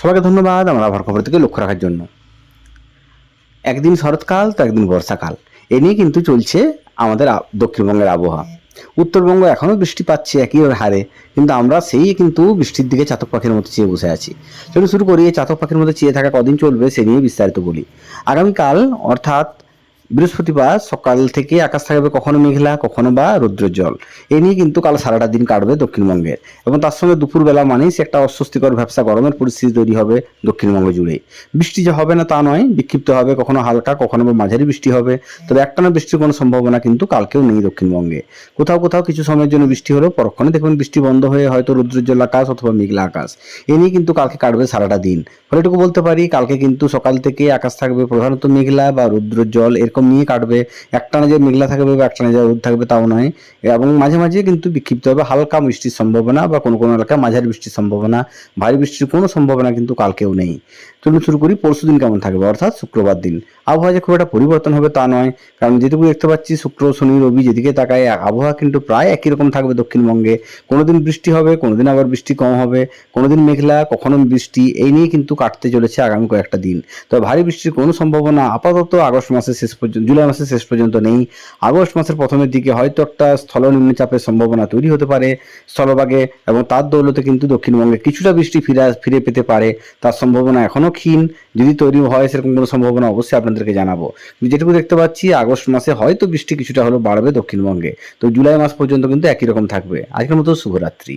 সবাইকে ধন্যবাদ, আমার আবহাওয়ার খবর থেকে লক্ষ্য রাখার জন্য। একদিন শরৎকাল, তো একদিন বর্ষাকাল। এ নিয়ে কিন্তু চলছে আমাদের দক্ষিণবঙ্গের আবহাওয়া। উত্তরবঙ্গ এখনও বৃষ্টি পাচ্ছে একই হারে, কিন্তু আমরা সেই কিন্তু বৃষ্টির দিকে চাতক পাখির মতো চেয়ে বসে আছি। চলুন শুরু করি চাতক পাখির মতো চেয়ে থাকা কদিন চলবে সে নিয়ে বিস্তারিত বলি। আগামীকাল, অর্থাৎ বৃহস্পতিবার সকাল থেকে আকাশ থাকবে কখনো মেঘলা, কখনো বা রৌদ্রোজ্জ্বল। এ নিয়ে কিন্তু কাল সারাটা দিন কাটবে দক্ষিণবঙ্গের। এবং তার সঙ্গে দুপুরবেলা মানেই সে একটা অস্বস্তিকর ব্যবসা, গরমের পরিস্থিতি তৈরি হবে দক্ষিণবঙ্গ জুড়ে বৃষ্টি যে হবে না তা নয়, বিক্ষিপ্ত হবে, কখনো হালকা, কখনো বা মাঝারি বৃষ্টি হবে। তবে একটানা বৃষ্টির কোনো সম্ভাবনা কিন্তু কালকেও নেই দক্ষিণবঙ্গে। কোথাও কোথাও কিছু সময়ের জন্য বৃষ্টি হলেও পরক্ষণে দেখবেন বৃষ্টি বন্ধ হয়ে হয়তো রৌদ্রোজ্জ্বল আকাশ অথবা মেঘলা আকাশ। এ নিয়ে কিন্তু কালকে কাটবে সারাটা দিন। ফলে এটুকু বলতে পারি, কালকে কিন্তু সকাল থেকে আকাশ থাকবে প্রধানত মেঘলা বা রৌদ্রোজ্জ্বল, এরকম নিয়ে কাটবে। একটানা যে মেঘলা থাকবে বা একটানা যে রোদ থাকবে তাও নয়। এবং মাঝে মাঝে কিন্তু বিক্ষিপ্ত হবে। হালকা বৃষ্টির সম্ভাবনা বা কোনো কোনো এলাকায় মাঝারি বৃষ্টির সম্ভাবনা, ভারী বৃষ্টির কোনো সম্ভাবনা কিন্তু কালকেও নেই। চলুন শুরু করি, পরশু দিন কেমন থাকবে? অর্থাৎ শুক্রবার দিন। আবহাওয়া যে খুব একটা পরিবর্তন হবে তা নয়। কারণ যেটুকু দেখতে পাচ্ছি, শুক্র, শনি, রবি যেদিকে তাকায়, আবহাওয়া কিন্তু প্রায় একই রকম থাকবে দক্ষিণবঙ্গে। কোনোদিন বৃষ্টি হবে, কোনোদিন আবার বৃষ্টি কম হবে। কোনোদিন মেঘলা, কখনো বৃষ্টি। এই নিয়ে কিন্তু কাটতে চলেছে আগামী কয়েকটা দিন। তবে ভারী বৃষ্টির কোনো সম্ভাবনা আপাতত আগস্ট মাসের শেষ পর্যন্ত জুলাই মাসের শেষ পর্যন্ত নেই। আগস্ট মাসের প্রথমের দিকে হয়তো একটা স্থল নিম্নচাপের সম্ভাবনা তৈরি হতে পারে স্থলভাগে এবং তার দৌলতে কিন্তু দক্ষিণবঙ্গে কিছুটা বৃষ্টি ফিরে ফিরে পেতে পারে। তার সম্ভাবনা এখনও ক্ষীণ। যদি তৈরি হয় সেরকম কোনো সম্ভাবনা অবশ্যই আপনাদেরকে জানাব। যেটুকু দেখতে পাচ্ছি, আগস্ট মাসে হয়তো বৃষ্টি কিছুটা হলেও বাড়বে দক্ষিণবঙ্গে। তো জুলাই মাস পর্যন্ত কিন্তু একই রকম থাকবে। আজকের মতো শুভরাত্রি।